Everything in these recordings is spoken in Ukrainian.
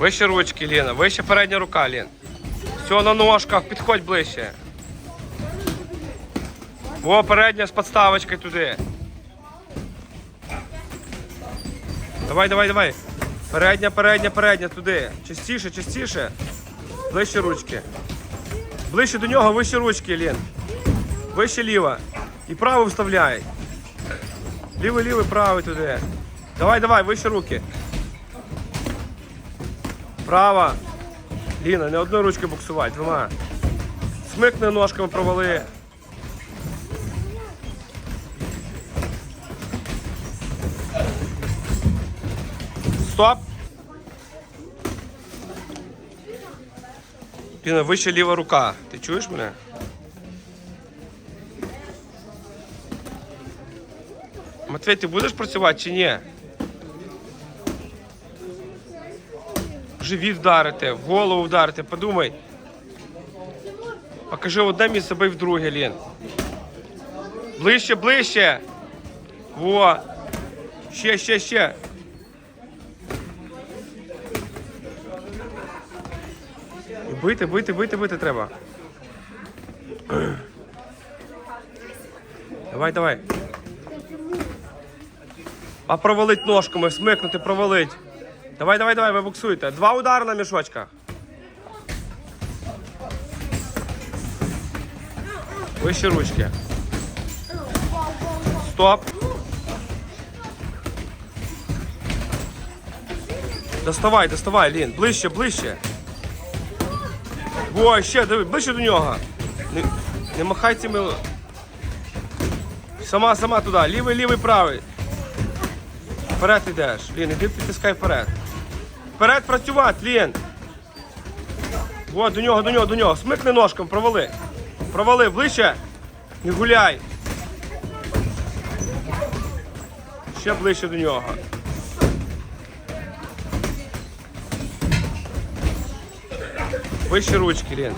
Вище ручки, Ліна, вище передня рука, Лін. Все на ножках, підходь ближче. Во, передня з подставочкою туди. Давай, давай, давай. Передня, передня, передня туди. Частіше, частіше. Ближче ручки. Ближче до нього, вище ручки, Лін. Вище ліва. І праву вставляй. Лівий, лівий, правий туди. Давай, давай, вище руки. Права. Ліна, не одною ручкою буксувати, двома. Смикни ножками, провали. Стоп. Ліна, вище ліва рука. Ти чуєш мене? Матвій, ти будеш працювати чи ні? Живіт вдарити, в голову вдарити, подумай. Покажи одне місце, бий в друге, Лін. Ближче, ближче. Во. Ще, ще, ще. Бити, бити, бити, бити треба. Давай, давай. А провалить ножками, смикнути, провалить. Давай, давай, давай, ви буксуйте. Два удари на мішочках. Вище ручки. Стоп. Доставай, доставай, Лін. Ближче, ближче. Во, ще, диви, ближче до нього. Не, не махай цими. Сама, сама туди. Лівий, лівий, правий. Вперед йдеш. Лін, іди підтискай вперед. Вперед працювати, Лін. Во, до нього, до нього, до нього. Смикни ножком, провали. Провали, ближче. Не гуляй. Ще ближче до нього. Вище ручки, Лін.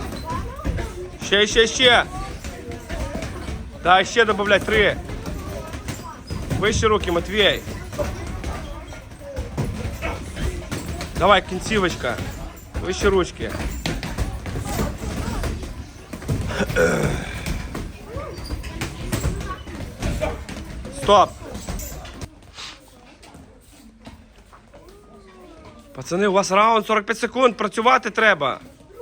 Ще, ще, ще. Да, ще добавлять три. Вище руки, Матвій. Давай, кінцівочка. Вище ручки. Стоп. Пацани, у вас раунд 45 секунд, працювати треба.